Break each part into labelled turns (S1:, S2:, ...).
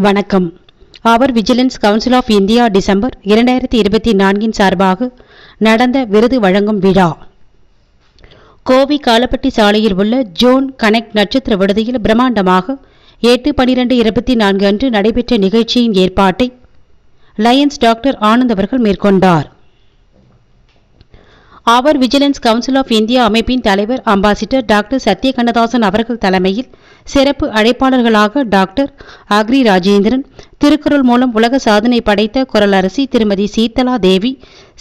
S1: வணக்கம். அவர் vigilance council of India December இரண்டாயிரத்தி இருபத்தி நான்கின் சார்பாக நடந்த விருது வழங்கும் விழா. கோவை காலப்பட்டி சாலையில் உள்ள ஜோன் கனெக்ட் நட்சத்திர விடுதியில் பிரம்மாண்டமாக எட்டு பனிரெண்டு இருபத்தி நான்கு அன்று நடைபெற்ற நிகழ்ச்சியின் ஏற்பாட்டை லயன்ஸ் டாக்டர் ஆனந்த் அவர்கள் மேற்கொண்டார். அவர் விஜிலன்ஸ் கவுன்சில் ஆஃப் இந்தியா அமைப்பின் தலைவர் அம்பாசிடர் டாக்டர் சத்யகண்ணதாசன் அவர்கள் தலைமையில் சிறப்பு அழைப்பாளர்களாக டாக்டர் அக்ரி ராஜேந்திரன் திருக்குறள் மூலம் உலக சாதனை படைத்த குரலரசி திருமதி சீதலா தேவி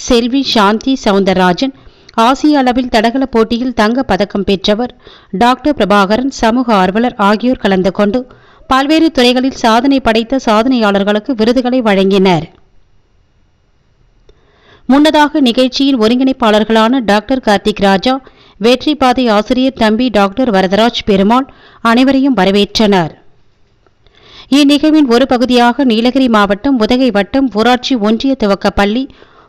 S1: செல்வி சாந்தி சவுந்தரராஜன் ஆசிய அளவில் தடகள போட்டியில் தங்க பதக்கம் பெற்றவர் டாக்டர் பிரபாகரன் சமூக ஆர்வலர் ஆகியோர் கலந்து கொண்டு பல்வேறு துறைகளில் சாதனை படைத்த சாதனையாளர்களுக்கு விருதுகளை வழங்கினர். முன்னதாக நிகழ்ச்சியின் ஒருங்கிணைப்பாளர்களான டாக்டர் கார்த்திக் ராஜா வெற்றி பாதை ஆசிரியர் தம்பி டாக்டர் வரதராஜ் பெருமாள் அனைவரையும் வரவேற்றனர். இந்நிகழ்வின் ஒரு பகுதியாக நீலகிரி மாவட்டம் உதகை வட்டம் ஊராட்சி ஒன்றிய துவக்கப்பள்ளி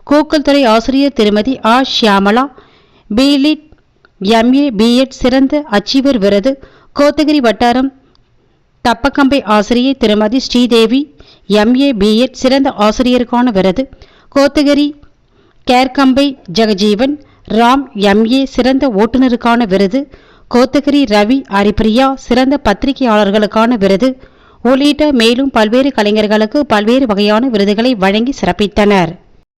S1: கூக்கல்துறை ஆசிரியர் திருமதி ஆ. Shyamala B Lit MA BEd சிறந்த அச்சீவர் விருது கோத்தகிரி வட்டாரம் தப்பக்கம்பை ஆசிரியை திருமதி ஸ்ரீதேவி எம்ஏ பிஎட் சிறந்த ஆசிரியருக்கான விருது கோத்தகிரி கேர்கம்பை ஜெகஜீவன் ராம் எம்ஏ சிறந்த ஓட்டுநருக்கான விருது கோத்தகிரி ரவி ஹரிபிரியா சிறந்த பத்திரிகையாளர்களுக்கான விருது உள்ளிட்ட மேலும் பல்வேறு கலைஞர்களுக்கு பல்வேறு வகையான விருதுகளை வழங்கி சிறப்பித்தனர்.